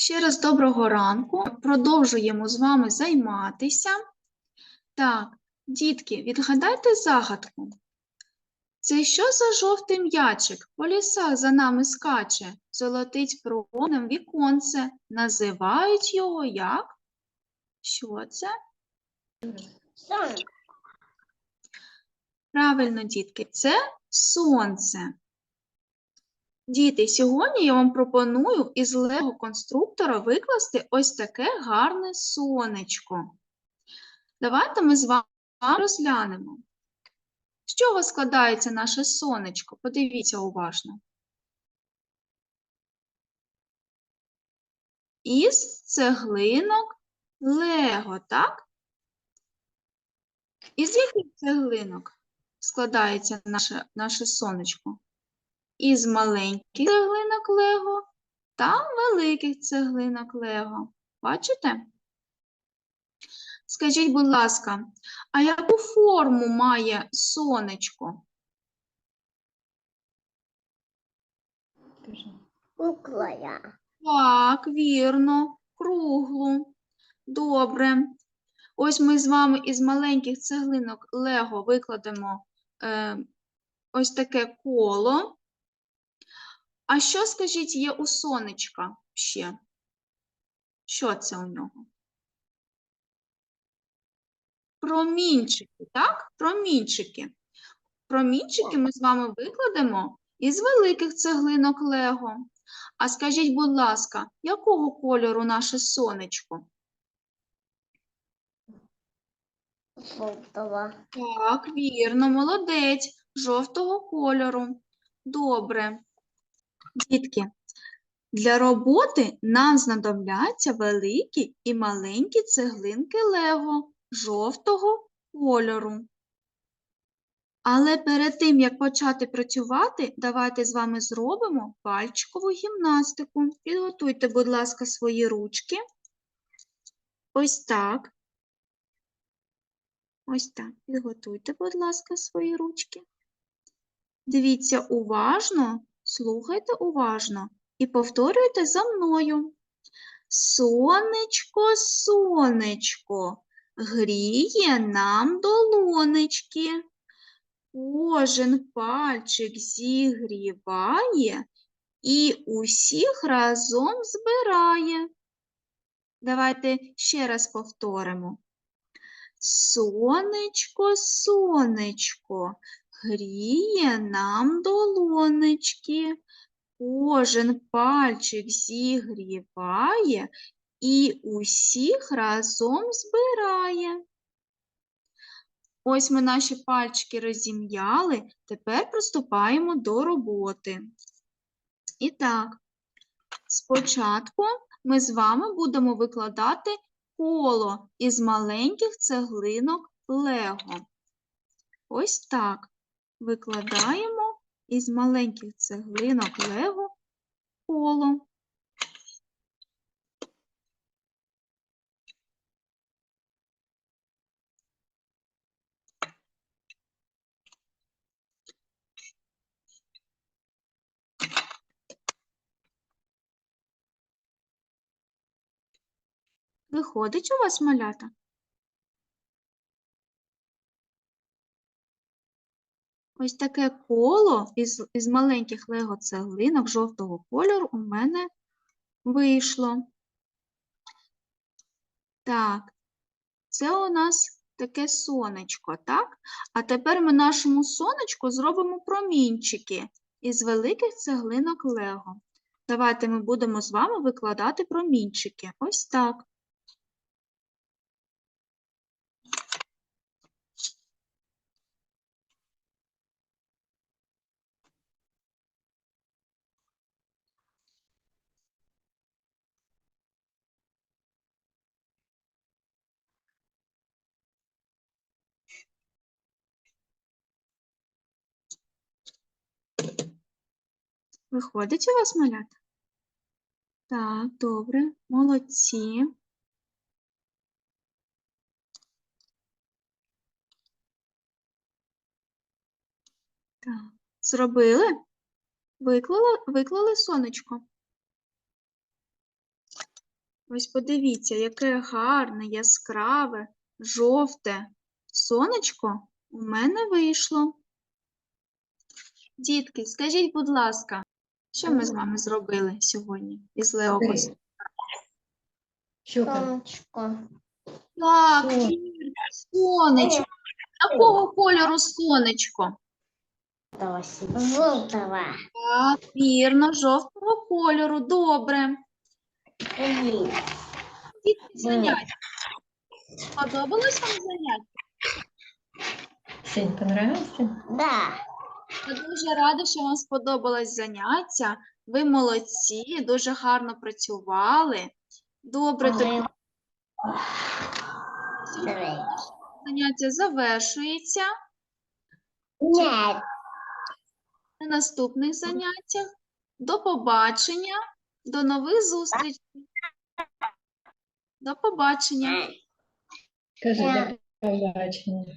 Ще раз доброго ранку. Продовжуємо з вами займатися. Так, дітки, відгадайте загадку. Це що за жовтий м'ячик? По лісах за нами скаче, золотить променем віконце. Називають його як? Що це? Сонце. Правильно, дітки, це сонце. Діти, сьогодні я вам пропоную із лего конструктора викласти ось таке гарне сонечко. Давайте ми з вами розглянемо. З чого складається наше сонечко? Подивіться уважно. Із цеглинок Лего, так? Із яких цеглинок складається наше, наше сонечко? Із маленьких цеглинок Лего та великих цеглинок Лего. Бачите? Скажіть, будь ласка, а яку форму має сонечко? Куклая. Так, вірно, круглу. Добре. Ось ми з вами із маленьких цеглинок Лего викладемо е, ось таке коло. А що, скажіть, є у сонечка ще? Що це у нього? Промінчики, так? Промінчики. Промінчики ми з вами викладемо із великих цеглинок Лего. А скажіть, будь ласка, якого кольору наше сонечко? Жовтого. Так, вірно, молодець, жовтого кольору. Добре. Дітки, для роботи нам знадобляться великі і маленькі цеглинки Лего жовтого кольору. Але перед тим, як почати працювати, давайте з вами зробимо пальчикову гімнастику. Підготуйте, будь ласка, свої ручки. Ось так. Ось так. Підготуйте, будь ласка, свої ручки. Дивіться уважно, слухайте уважно і повторюйте за мною. Сонечко, сонечко, гріє нам долонечки. Кожен пальчик зігріває і усіх разом збирає. Давайте ще раз повторимо. Сонечко, сонечко, гріє нам долонечки. Кожен пальчик зігріває і усіх разом збирає. Ось ми наші пальчики розім'яли, тепер приступаємо до роботи. І так, спочатку ми з вами будемо викладати коло із маленьких цеглинок Лего. Ось так. Викладаємо із маленьких цеглинок Лего коло. Виходить у вас малята? Ось таке коло із, із маленьких лего цеглинок жовтого кольору у мене вийшло. Так, це у нас таке сонечко, так? А тепер ми нашому сонечку зробимо промінчики із великих цеглинок лего. Давайте ми будемо з вами викладати промінчики. Ось так. Виходить у вас малята? Так, добре, молодці. Так, зробили? Виклали, виклали сонечко. Ось подивіться, яке гарне, яскраве, жовте сонечко у мене вийшло. Дітки, скажіть, будь ласка, що ми з вами зробили сьогодні із Леокос? Сонечко. Так, Сонечко. вірно, сонечко. Якого кольору сонечко? Желтого. Так, вірно, жовтого кольору. Добре. Блин. Дітки, заняття. Сподобалось вам заняття? Сень, понравився? Да. Я дуже рада, що вам сподобалось заняття. Ви молодці, дуже гарно працювали. Добре, тоді заняття завершується. Нет. На наступних заняттях. До побачення, до нових зустрічей. До побачення. Кажи, до побачення.